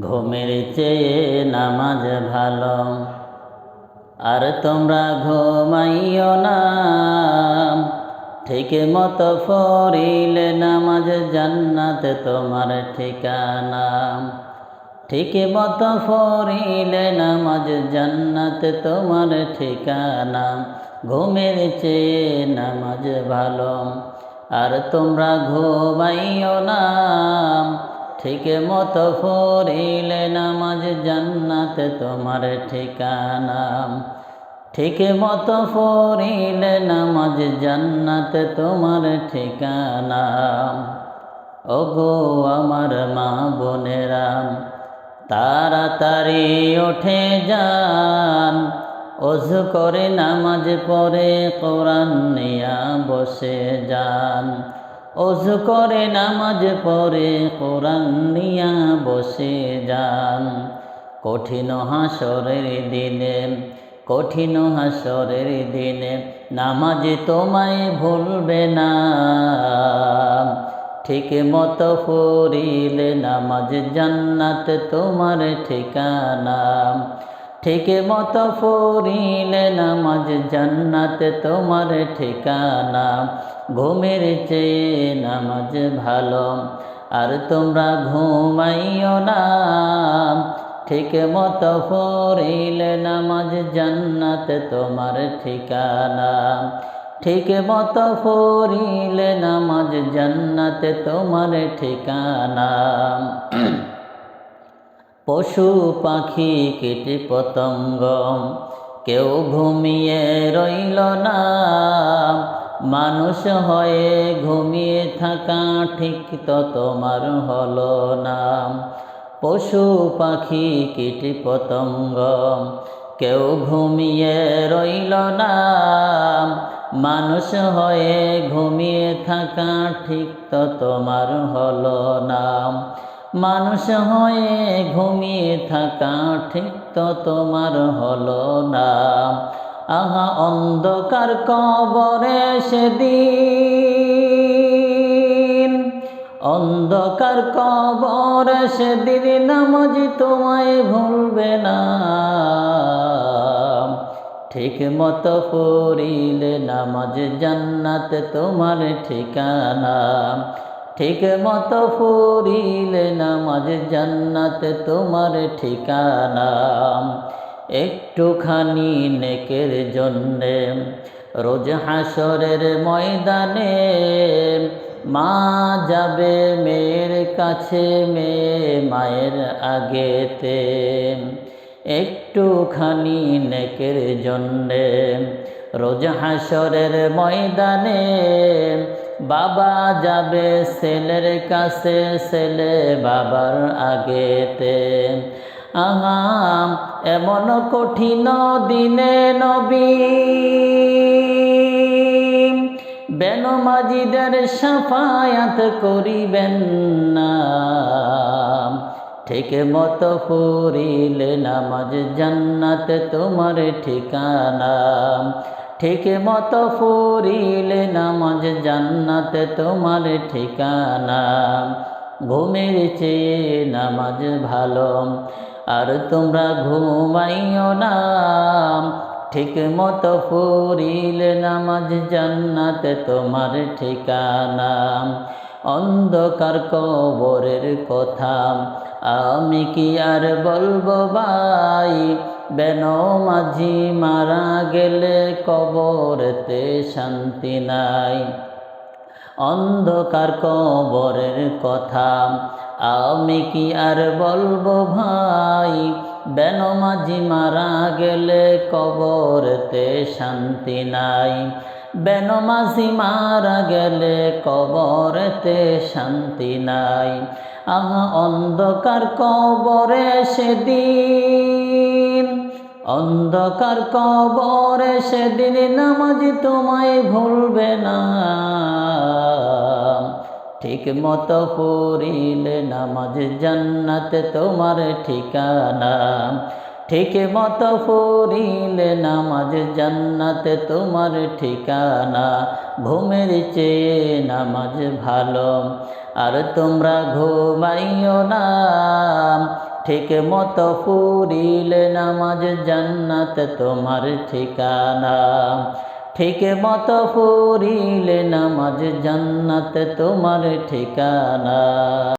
ঘুমের চেয়ে নামাজ ভালো। আর তোমরা ঘুমাইও না। ঠিক মতো ফরিলে নামাজ জান্নাত তোমার ঠিকানা। ঠিক মতো ফরিলে নামাজ জান্নাত তোমার ঠিকানা। ঘুমের চেয়ে নামাজ ভালো। আর তোমরা ঘুমাইও না। ঠিক মতো ফরিলে নামাজ জান্নাত তোমার ঠিকানা। ঠিক মতো ফরিলে নামাজ জান্নাত তোমার ঠিকানা। ওগো আমার মা বোনেরা, তাড়াতাড়ি ওঠে যান। অজু করে নামাজ পড়ে কোরআন নিয়া বসে যান। অজু করে নামাজ পড়ে কোরআন নিয়া বসে যান। কঠিন হাসরের দিনে, কঠিন হাসরের দিনে নামাজ তোমায় ভুলবে না। ঠিক মতো পড়িলে নামাজ জান্নাত তোমার ঠিকানা। ঠিক মতো পড়িলে নামাজ জান্নাত তোমার ঠিকানা। ঘুমের চেয়ে নামাজ ভালো, আর তোমরা ঘুমাইও না। ঠিক মতো পড়িলে নামাজ জান্নাত তোমার ঠিকানা। ঠিক মতো পড়িলে নামাজ জান্নাত তোমার ঠিকানা। পশু পাখি কীটি পতঙ্গ কেউ ঘুমিয়ে রইল না। মানুষ হয়ে ঘুমিয়ে থাকা ঠিক তো তোমার হলো না। পশু পাখি কীটি পতঙ্গ কেউ ঘুমিয়ে রইল না। মানুষ হয়ে ঘুমিয়ে থাকা ঠিক তো তোমার হলো না। মানুষ হয়ে ঘুমিয়ে থাকা, ঠিক তো তোমার হলো না। আহা, অন্ধকার কবরে সেদিন, অন্ধকার কবর সেদিন নামাজ তোমায় ভুলবে না। ঠিক মতো পড়িলে নামাজ জান্নাত তোমার ঠিকানা। ঠিক মতো পড়িলে নামাজ জান্নাত তোমার ঠিকানা। একটুখানি নেকের জন্যে রোজ হাসরের ময়দানে মা যাবে মেয়ের কাছে মেয়ে মায়ের আগেতে। একটুখানি নেকের জন্যে রোজ হাসরের ময়দানে বাবা যাবে ছেলের কাছে, ছেলে বাবার আগেতে। আহা এমন কঠিন দিনে নবী। বেনমাজিদের সাফায়াত করিবেন না। ঠিক মতো পড়িলে নামাজ জান্নাত তোমার ঠিকানা। ঠিক মতো ফুরিলে নামাজ জান্নাত তোমার ঠিকানা। ঘুমের চেয়ে নামাজ ভালো, আর তোমরা ঘুমাইও না। ঠিক মতো ফুরিলে নামাজ জান্নাত তোমার ঠিকানা। অন্ধকার কবরের কথা আমি কি আর বলব ভাই? বেন মাঝি মারা গেলে কবরেতে শান্তি নাই। অন্ধকার কবরের কথা আমি কি আর বলব ভাই? বেন মাঝি মারা গেলে কবরেতে শান্তি নাই। বেন মাঝি মারা গেলে কবরেতে শান্তি নাই। আহা অন্ধকার কবরে সেদিন, অন্ধকার কবরে সেদিন নামাজ তোমায় ভুলবে না। ঠিক মতো পড়িলে নামাজ জান্নাত তোমার ঠিকানা। ঠিক মতো পড়িলে নামাজ জান্নাত তোমার ঠিকানা। ঘুমের চেয়ে নামাজ ভালো। আর তোমরা ঘুমাইও না। ঠিক মতো ফুরিলে নামাজ জান্নাত তোমার ঠিকানা। ঠিক মতো ফুরিলে নামাজ জান্নাত তোমার ঠিকানা।